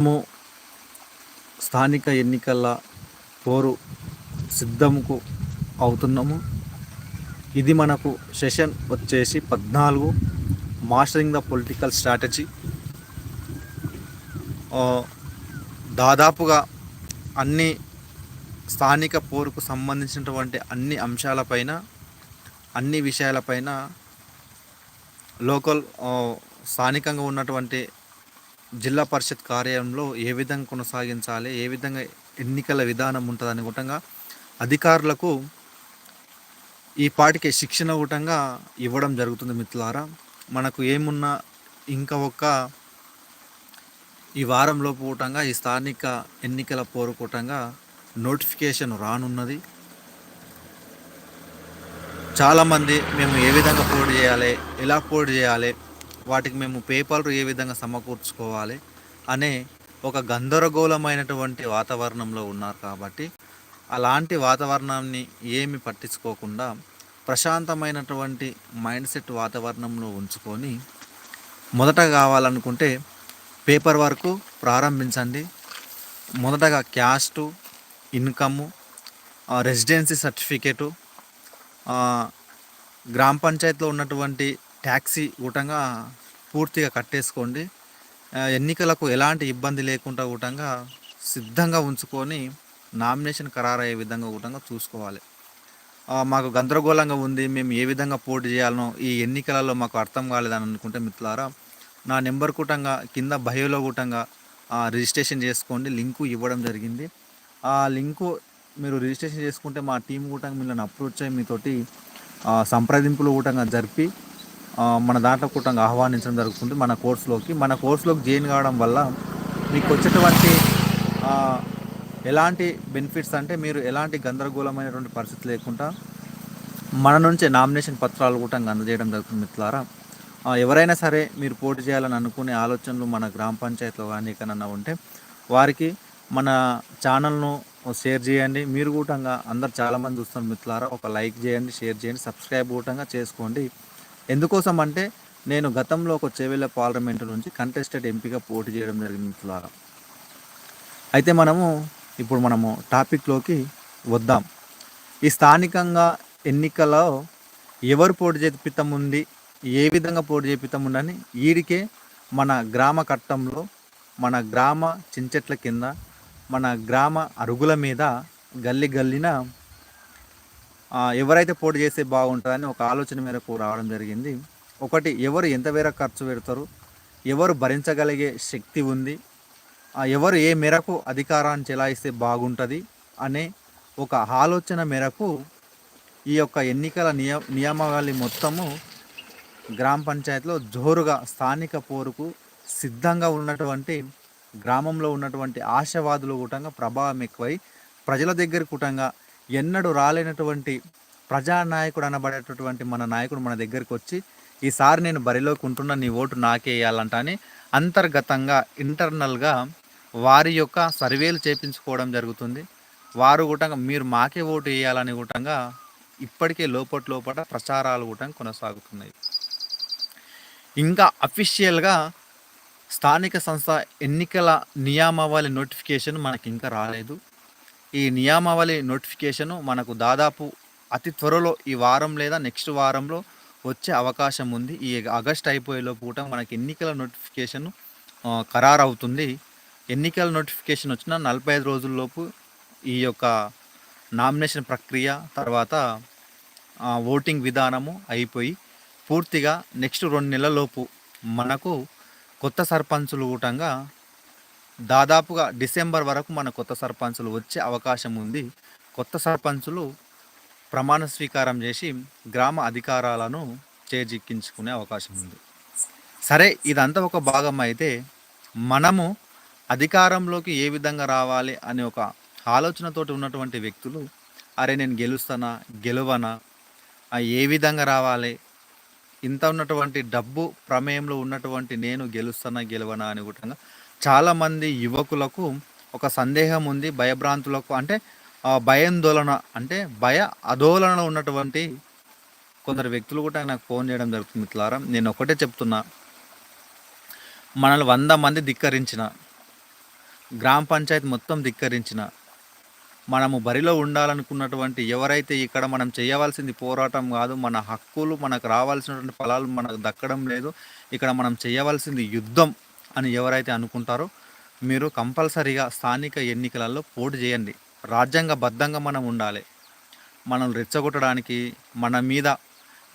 మేము స్థానిక ఎన్నికల పోరు సిద్ధంకు అవుతున్నాము. ఇది మనకు సెషన్ వచ్చేసి పద్నాలుగు. Mastering the political strategy. దాదాపుగా అన్ని స్థానిక పోరుకు సంబంధించినటువంటి అన్ని అంశాలపైన అన్ని విషయాలపైన లోకల్ స్థానికంగా ఉన్నటువంటి జిల్లా పరిషత్ కార్యాలయంలో ఏ విధంగా కొనసాగించాలి ఏ విధంగా ఎన్నికల విధానం ఉంటుంది అనుకుంటంగా అధికారులకు ఈ పాటికి శిక్షణ కూటంగా ఇవ్వడం జరుగుతుంది మిత్రులారా. మనకు ఏమున్నా ఇంకా ఒక ఈ వారంలో కూటంగా ఈ స్థానిక ఎన్నికల పోరు కూటంగా నోటిఫికేషన్ రానున్నది. చాలామంది మేము ఏ విధంగా పోటీ చేయాలి ఎలా పోటీ చేయాలి వాటికి మేము పేపర్లు ఏ విధంగా సమకూర్చుకోవాలి అనే ఒక గందరగోళమైనటువంటి వాతావరణంలో ఉన్నారు కాబట్టి అలాంటి వాతావరణాన్ని ఏమి పట్టించుకోకుండా ప్రశాంతమైనటువంటి మైండ్ సెట్ వాతావరణంలో ఉంచుకొని మొదట కావాలనుకుంటే పేపర్ వర్క్ ప్రారంభించండి. మొదటగా క్యాస్టు ఇన్కము రెసిడెన్సీ సర్టిఫికేటు గ్రామ పంచాయతీలో ఉన్నటువంటి ట్యాక్సీ కూటంగా పూర్తిగా కట్టేసుకోండి. ఎన్నికలకు ఎలాంటి ఇబ్బంది లేకుండా కూడంగా సిద్ధంగా ఉంచుకొని నామినేషన్ ఖరారయ్యే విధంగా కూడంగా చూసుకోవాలి. మాకు గందరగోళంగా ఉంది. మేము ఏ విధంగా పోటీ చేయాలనో ఈ ఎన్నికలలో మాకు అర్థం కాలేదని అనుకుంటే మిత్రులారా నా నెంబర్ కూటంగా కింద బయోలో కూటంగా రిజిస్ట్రేషన్ చేసుకోండి. లింకు ఇవ్వడం జరిగింది. ఆ లింకు మీరు రిజిస్ట్రేషన్ చేసుకుంటే మా టీం కూటంగా మిమ్మల్ని అప్రోచ్ అయ్యి మీతోటి సంప్రదింపులు కూటంగా జరిపి మన దాంట్లో కూటంగా ఆహ్వానించడం జరుగుతుంది మన కోర్సులోకి. మన కోర్సులోకి జాయిన్ కావడం వల్ల మీకు వచ్చేటువంటి ఎలాంటి బెనిఫిట్స్ అంటే మీరు ఎలాంటి గందరగోళమైనటువంటి పరిస్థితి లేకుండా మన నుంచే నామినేషన్ పత్రాలు కూడా అందజేయడం జరుగుతుంది మిత్రులారా. ఎవరైనా సరే మీరు పోటీ చేయాలని అనుకునే ఆలోచనలు మన గ్రామ పంచాయతీలో కానీ ఎక్కడన్నా ఉంటే వారికి మన ఛానల్ను షేర్ చేయండి. మీరు కూటంగా అందరు చాలామంది చూస్తున్నారు మిత్రులారా. ఒక లైక్ చేయండి షేర్ చేయండి సబ్స్క్రైబ్ కూటంగా చేసుకోండి. ఎందుకోసం అంటే నేను గతంలో ఒక చేవెళ్ళ పార్లమెంటు నుంచి కంటెస్టెడ్ ఎంపీగా పోటీ చేయడం జరిగింది ద్వారా అయితే మనము ఇప్పుడు మనము టాపిక్లోకి వద్దాం. ఈ స్థానికంగా ఎన్నికలో ఎవరు పోటీ చేపితం ఉంది ఏ విధంగా పోటీ చేపితం ఉందని వీడికే మన గ్రామ కట్టంలో మన గ్రామ చించెట్ల కింద మన గ్రామ అరుగుల మీద గల్లి గల్లిన ఎవరైతే పోటీ చేస్తే బాగుంటుందని ఒక ఆలోచన మేరకు రావడం జరిగింది. ఒకటి ఎవరు ఎంత మేర ఖర్చు పెడతారు? ఎవరు భరించగలిగే శక్తి ఉంది? ఎవరు ఏ మేరకు అధికారాన్ని చెలాయిస్తే బాగుంటుంది? అనే ఒక ఆలోచన మేరకు ఈ యొక్క ఎన్నికల నియ నియమావళి మొత్తము గ్రామ పంచాయతీలో జోరుగా స్థానిక పోరుకు సిద్ధంగా ఉన్నటువంటి గ్రామంలో ఉన్నటువంటి ఆశావాదులు కూటంగా ప్రభావం ఎక్కువై ప్రజల దగ్గర కూటంగా ఎన్నడూ రాలేనటువంటి ప్రజానాయకుడు అనబడేటటువంటి మన నాయకుడు మన దగ్గరికి వచ్చి ఈసారి నేను బరిలోకి ఉంటున్నా నీ ఓటు నాకే వేయాలంట అని అంతర్గతంగా ఇంటర్నల్గా వారి యొక్క సర్వేలు చేపించుకోవడం జరుగుతుంది. వారు కూడా మీరు మాకే ఓటు వేయాలని కూడంగా ఇప్పటికే లోపటి లోపట ప్రచారాలు కూడా కొనసాగుతున్నాయి. ఇంకా అఫీషియల్గా స్థానిక సంస్థ ఎన్నికల నియామావళి నోటిఫికేషన్ మనకి ఇంకా రాలేదు. ఈ నియామావళి నోటిఫికేషను మనకు దాదాపు అతి త్వరలో ఈ వారం లేదా నెక్స్ట్ వారంలో వచ్చే అవకాశం ఉంది. ఈ ఆగస్ట్ అయిపోయేలోపు కూడా మనకి ఎన్నికల నోటిఫికేషన్ ఖరారు అవుతుంది ఎన్నికల నోటిఫికేషన్ వచ్చిన నలభై ఐదు రోజుల్లోపు ఈ యొక్క నామినేషన్ ప్రక్రియ తర్వాత ఓటింగ్ విధానము అయిపోయి పూర్తిగా నెక్స్ట్ రెండు నెలలలోపు మనకు కొత్త సర్పంచులు కూటంగా దాదాపుగా డిసెంబర్ వరకు మన కొత్త సర్పంచులు వచ్చే అవకాశం ఉంది. కొత్త సర్పంచులు ప్రమాణ స్వీకారం చేసి గ్రామ అధికారాలను చేజిక్కించుకునే అవకాశం ఉంది. సరే ఇదంతా ఒక భాగం అయితే మనము అధికారంలోకి ఏ విధంగా రావాలి అనే ఒక ఆలోచనతోటి ఉన్నటువంటి వ్యక్తులు అరే నేను గెలుస్తానా గెలవనా ఏ విధంగా రావాలి ఇంత ఉన్నటువంటి డబ్బు ప్రమేయంలో ఉన్నటువంటి నేను గెలుస్తానా గెలవనా అని కూడా చాలామంది యువకులకు ఒక సందేహం ఉంది భయభ్రాంతులకు. అంటే భయాందోళన అంటే భయ అదోళనలో ఉన్నటువంటి కొందరు వ్యక్తులు కూడా నాకు ఫోన్ చేయడం జరుగుతుంది మిత్రులారా. నేను ఒకటే చెప్తున్నా. మనల్ని వంద మంది ధిక్కరించిన గ్రామ పంచాయతీ మొత్తం ధిక్కరించిన మనము బరిలో ఉండాలనుకున్నటువంటి ఎవరైతే ఇక్కడ మనం చేయవలసింది పోరాటం కాదు మన హక్కులు మనకు రావాల్సినటువంటి ఫలాలు మనకు దక్కడం లేదు ఇక్కడ మనం చేయవలసింది యుద్ధం. అని ఎవరైతే అనుకుంటారో మీరు కంపల్సరీగా స్థానిక ఎన్నికలలో పోటీ చేయండి. రాజ్యాంగబద్ధంగా మనం ఉండాలి. మనం రెచ్చగొట్టడానికి మన మీద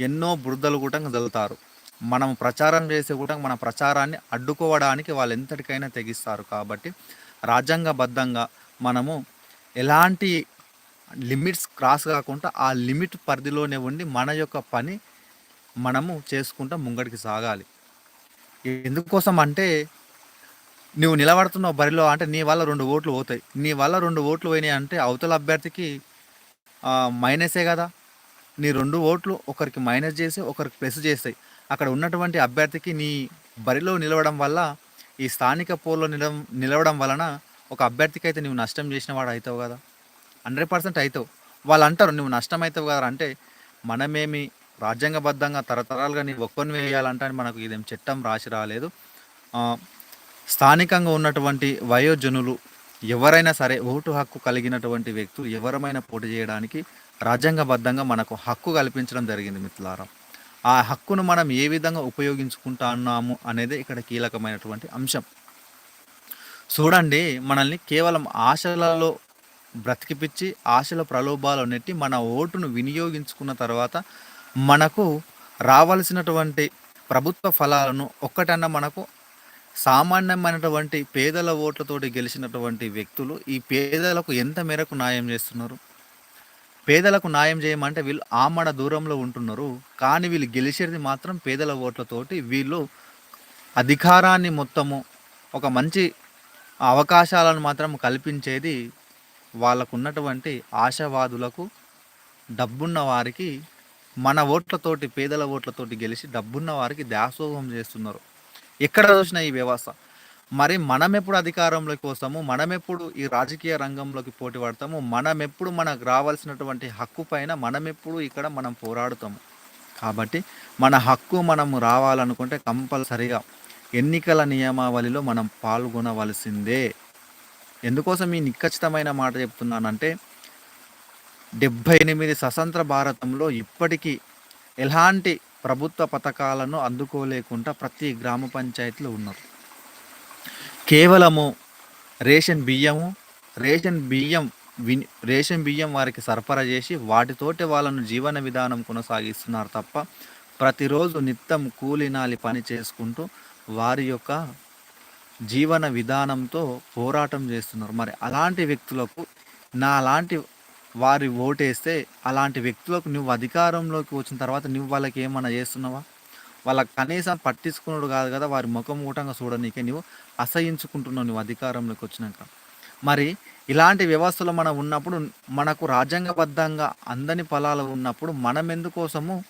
ఎన్నో బురదలు కూడా చదువుతారు మనం ప్రచారం చేసే కూడా మన ప్రచారాన్ని అడ్డుకోవడానికి వాళ్ళు ఎంతటికైనా తెగిస్తారు కాబట్టి రాజ్యాంగబద్ధంగా మనము ఎలాంటి లిమిట్స్ క్రాస్ కాకుండా ఆ లిమిట్ పరిధిలోనే ఉండి మన యొక్క పని మనము చేసుకుంటూ ముంగడికి సాగాలి. ఎందుకోసం అంటే నువ్వు నిలబడుతున్నావు బరిలో అంటే నీ వల్ల రెండు ఓట్లు పోతాయి. నీ వల్ల రెండు ఓట్లు పోయినాయి అంటే అవతల అభ్యర్థికి మైనసే కదా. నీ రెండు ఓట్లు ఒకరికి మైనస్ చేసి ఒకరికి ప్లస్ చేస్తాయి. అక్కడ ఉన్నటువంటి అభ్యర్థికి నీ బరిలో నిలవడం వల్ల ఈ స్థానిక పోల్లో నిల నిలవడం వలన ఒక అభ్యర్థికి అయితే నువ్వు నష్టం చేసిన వాడు అవుతావు కదా. హండ్రెడ్ పర్సెంట్ అవుతావు వాళ్ళు అంటారు నువ్వు నష్టం అవుతావు కదా అంటే మనమేమి రాజ్యాంగబద్ధంగా తరతరాలుగా నీ ఒక్కరిని వేయాలంటే అని మనకు ఇదేం చట్టం రాసి రాలేదు. స్థానికంగా ఉన్నటువంటి వయోజనులు ఎవరైనా సరే ఓటు హక్కు కలిగినటువంటి వ్యక్తులు ఎవరమైనా పోటీ చేయడానికి రాజ్యాంగబద్ధంగా మనకు హక్కు కల్పించడం జరిగింది మిత్రులారా. ఆ హక్కును మనం ఏ విధంగా ఉపయోగించుకుంటా అన్నాము అనేది ఇక్కడ కీలకమైనటువంటి అంశం. చూడండి మనల్ని కేవలం ఆశలలో బ్రతికిపిచ్చి ఆశల ప్రలోభాలు నెట్టి మన ఓటును వినియోగించుకున్న తర్వాత మనకు రావాల్సినటువంటి ప్రభుత్వ ఫలాలను ఒక్కటన్నా మనకు సామాన్యమైనటువంటి పేదల ఓట్లతోటి గెలిచినటువంటి వ్యక్తులు ఈ పేదలకు ఎంత మేరకు న్యాయం చేస్తున్నారు? పేదలకు న్యాయం చేయమంటే వీళ్ళు ఆమడ దూరంలో ఉంటున్నారు. కానీ వీళ్ళు గెలిచేది మాత్రం పేదల ఓట్లతోటి వీళ్ళు అధికారాన్ని మొత్తము ఒక మంచి అవకాశాలను మాత్రం కల్పించేది వాళ్ళకు ఉన్నటువంటి ఆశావాదులకు డబ్బున్న వారికి మన ఓట్లతోటి పేదల ఓట్లతోటి గెలిచి డబ్బున్న వారికి దాసోహం చేస్తున్నారు. ఎక్కడ చూసినా ఈ వ్యవస్థ. మరి మనం ఎప్పుడు అధికారంలోకి వస్తాము మనం ఎప్పుడు ఈ రాజకీయ రంగంలోకి పోటీ పడతాము మనం ఎప్పుడు మనకు రావాల్సినటువంటి హక్కు పైన మనం ఎప్పుడు ఇక్కడ మనం పోరాడుతాము. కాబట్టి మన హక్కు మనము రావాలనుకుంటే కంపల్సరిగా ఎన్నికల నియమావళిలో మనం పాల్గొనవలసిందే. ఎందుకోసం ఈ నిఖచ్చితమైన మాట చెప్తున్నానంటే డెబ్భై ఎనిమిది స్వతంత్ర భారతంలో ఇప్పటికీ ఎలాంటి ప్రభుత్వ పథకాలను అందుకోలేకుండా ప్రతి గ్రామ పంచాయతీలో ఉన్నారు. కేవలము రేషన్ బియ్యము రేషన్ బియ్యం విని రేషన్ బియ్యం వారికి సరఫరా చేసి వాటితోటి వాళ్ళను జీవన విధానం కొనసాగిస్తున్నారు తప్ప ప్రతిరోజు నిత్యం కూలినాలి పని చేసుకుంటూ వారి యొక్క జీవన విధానంతో పోరాటం చేస్తున్నారు. మరి అలాంటి వ్యక్తులకు నా లాంటి వారి ఓటేస్తే అలాంటి వ్యక్తులకు నువ్వు అధికారంలోకి వచ్చిన తర్వాత నువ్వు వాళ్ళకి ఏమన్నా చేస్తున్నావా? వాళ్ళకి కనీసం పట్టించుకున్నాడు కాదు కదా వారి ముఖం ఊటంగా చూడనీకే నువ్వు అసహించుకుంటున్నావు నువ్వు అధికారంలోకి వచ్చినాక. మరి ఇలాంటి వ్యవస్థలో మనం ఉన్నప్పుడు మనకు రాజ్యాంగబద్ధంగా అందని ఫలాలు ఉన్నప్పుడు మనం ఎందుకోసము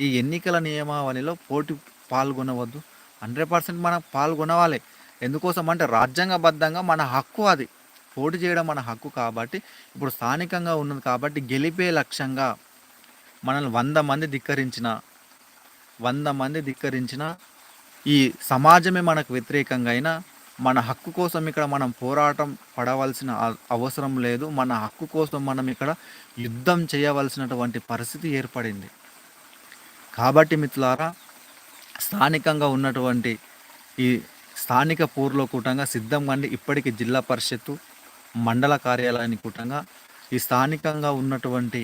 ఈ ఎన్నికల నియమావళిలో పోటీ పాల్గొనవద్దు? హండ్రెడ్ పర్సెంట్ మనం పాల్గొనవాలి. ఎందుకోసం అంటే రాజ్యాంగబద్ధంగా మన హక్కు అది. పోటీ చేయడం మన హక్కు కాబట్టి ఇప్పుడు స్థానికంగా ఉన్నది కాబట్టి గెలిపే లక్ష్యంగా మనల్ని వంద మంది ధిక్కరించిన వంద మంది ధిక్కరించిన ఈ సమాజమే మనకు వ్యతిరేకంగా అయినా మన హక్కు కోసం ఇక్కడ మనం పోరాటం పడవలసిన అవసరం లేదు. మన హక్కు కోసం మనం ఇక్కడ యుద్ధం చేయవలసినటువంటి పరిస్థితి ఏర్పడింది. కాబట్టి మిత్రులారా స్థానికంగా ఉన్నటువంటి ఈ స్థానిక పూర్లో కూటంగా సిద్ధంగా ఇప్పటికీ జిల్లా పరిషత్తు మండల కార్యాలయాన్ని కూటంగా ఈ స్థానికంగా ఉన్నటువంటి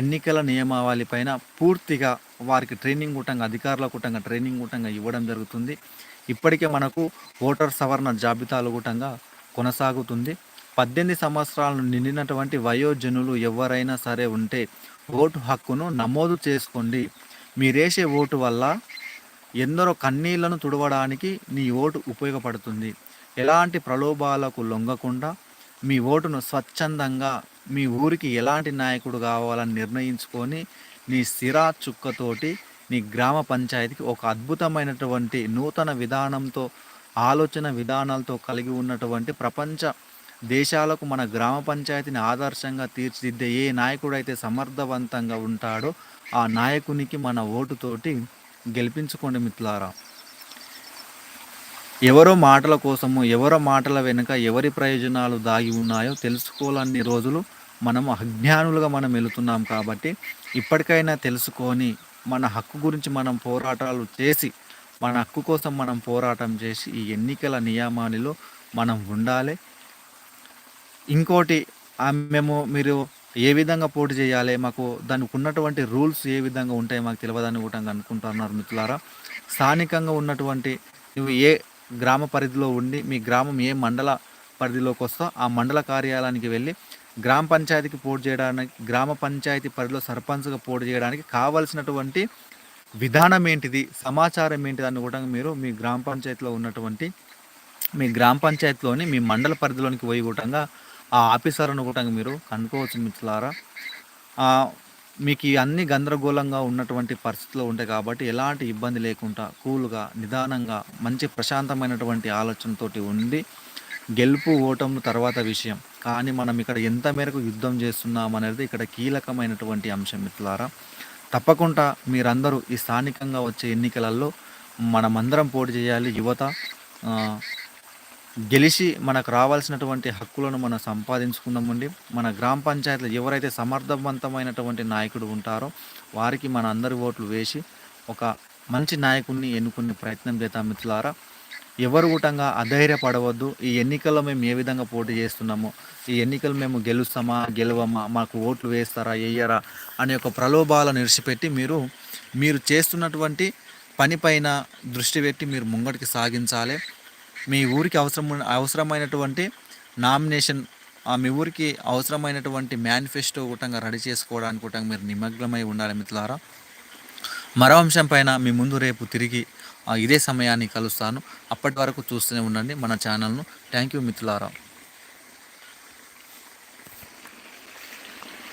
ఎన్నికల నియమావళి పైన పూర్తిగా వారికి ట్రైనింగ్ కూటంగా అధికారుల కూటంగా ట్రైనింగ్ కూటంగా ఇవ్వడం జరుగుతుంది. ఇప్పటికే మనకు ఓటర్ సవరణ జాబితాలు కూటంగా కొనసాగుతుంది. పద్దెనిమిది సంవత్సరాలను నిండినటువంటి వయోజనులు ఎవరైనా సరే ఉంటే ఓటు హక్కును నమోదు చేసుకోండి. మీరేసే ఓటు వల్ల ఎందరో కన్నీళ్ళను తుడవడానికి నీ ఓటు ఉపయోగపడుతుంది. ఎలాంటి ప్రలోభాలకు లొంగకుండా మీ ఓటును స్వచ్ఛందంగా మీ ఊరికి ఎలాంటి నాయకుడు కావాలని నిర్ణయించుకొని నీ సిరా చుక్కతోటి నీ గ్రామ పంచాయతీకి ఒక అద్భుతమైనటువంటి నూతన విధానంతో ఆలోచన విధానాలతో కలిగి ఉన్నటువంటి ప్రపంచ దేశాలకు మన గ్రామ పంచాయతీని ఆదర్శంగా తీర్చిదిద్దే ఏ నాయకుడైతే సమర్థవంతంగా ఉంటాడో ఆ నాయకునికి మన ఓటుతోటి గెలిపించుకోండి మిత్రులారా. ఎవరో మాటల కోసము ఎవరో మాటల వెనుక ఎవరి ప్రయోజనాలు దాగి ఉన్నాయో తెలుసుకోవాలన్ని రోజులు మనం అజ్ఞానులుగా మనం వెళుతున్నాం కాబట్టి ఇప్పటికైనా తెలుసుకొని మన హక్కు గురించి మనం పోరాటాలు చేసి మన హక్కు కోసం మనం పోరాటం చేసి ఈ ఎన్నికల నియమానిలో మనం ఉండాలి. ఇంకోటి మేము మీరు ఏ విధంగా పోటీ చేయాలి మాకు దానికి ఉన్నటువంటి రూల్స్ ఏ విధంగా ఉంటాయి మాకు తెలియదని కూడా అనుకుంటున్నారు మిత్రులారా. స్థానికంగా ఉన్నటువంటి నువ్వు ఏ గ్రామ పరిధిలో ఉండి మీ గ్రామం ఏ మండల పరిధిలోకి వస్తో ఆ మండల కార్యాలయానికి వెళ్ళి గ్రామ పంచాయతీకి పోటీ చేయడానికి గ్రామ పంచాయతీ పరిధిలో సర్పంచ్గా పోటీ చేయడానికి కావలసినటువంటి విధానం ఏంటిది సమాచారం ఏంటిది అని కూడా మీరు మీ గ్రామ పంచాయతీలో ఉన్నటువంటి మీ గ్రామ పంచాయతీలోని మీ మండల పరిధిలోనికి పోయి కూడా ఆ ఆఫీసర్ను కూడా మీరు కనుక్కోవచ్చు మిత్రులారా. మీకు అన్ని గందరగోళంగా ఉన్నటువంటి పరిస్థితులు ఉంటాయి కాబట్టి ఎలాంటి ఇబ్బంది లేకుండా కూల్గా నిదానంగా మంచి ప్రశాంతమైనటువంటి ఆలోచనతోటి ఉండి గెలుపు ఓటము తర్వాత విషయం. కానీ మనం ఇక్కడ ఎంత మేరకు యుద్ధం చేస్తున్నాం అనేది ఇక్కడ కీలకమైనటువంటి అంశం మిత్రులారా. తప్పకుండా మీరందరూ ఈ స్థానికంగా వచ్చే ఎన్నికలలో మనమందరం పోటీ చేయాలి. యువత గెలిచి మనకు రావాల్సినటువంటి హక్కులను మనం సంపాదించుకుందామండి. మన గ్రామ పంచాయతీలో ఎవరైతే సమర్థవంతమైనటువంటి నాయకుడు ఉంటారో వారికి మన అందరి ఓట్లు వేసి ఒక మంచి నాయకుడిని ఎన్నుకునే ప్రయత్నం చేద్దాం మిత్రులారా. ఎవరు కూటంగా అధైర్యపడవద్దు. ఈ ఎన్నికల్లో మేము ఏ విధంగా పోటీ చేస్తున్నామో ఈ ఎన్నికలు మేము గెలుస్తామా గెలవమా మాకు ఓట్లు వేస్తారా వేయరా అనే ఒక ప్రలోభాలను ఇరిచిపెట్టి మీరు మీరు చేస్తున్నటువంటి పనిపైన దృష్టి పెట్టి మీరు ముంగటికి సాగించాలి. మీ ఊరికి అవసరం అవసరమైనటువంటి నామినేషన్ మీ ఊరికి అవసరమైనటువంటి మేనిఫెస్టో కూటంగా రెడీ చేసుకోవడానికి కూడా మీరు నిమగ్నమై ఉండాలి మిత్రులారా. మరో అంశం పైన మీ ముందు రేపు తిరిగి ఇదే సమయాన్ని కలుస్తాను. అప్పటి వరకు చూస్తూనే ఉండండి మన ఛానల్ను. థ్యాంక్ యూ మిత్రులారా.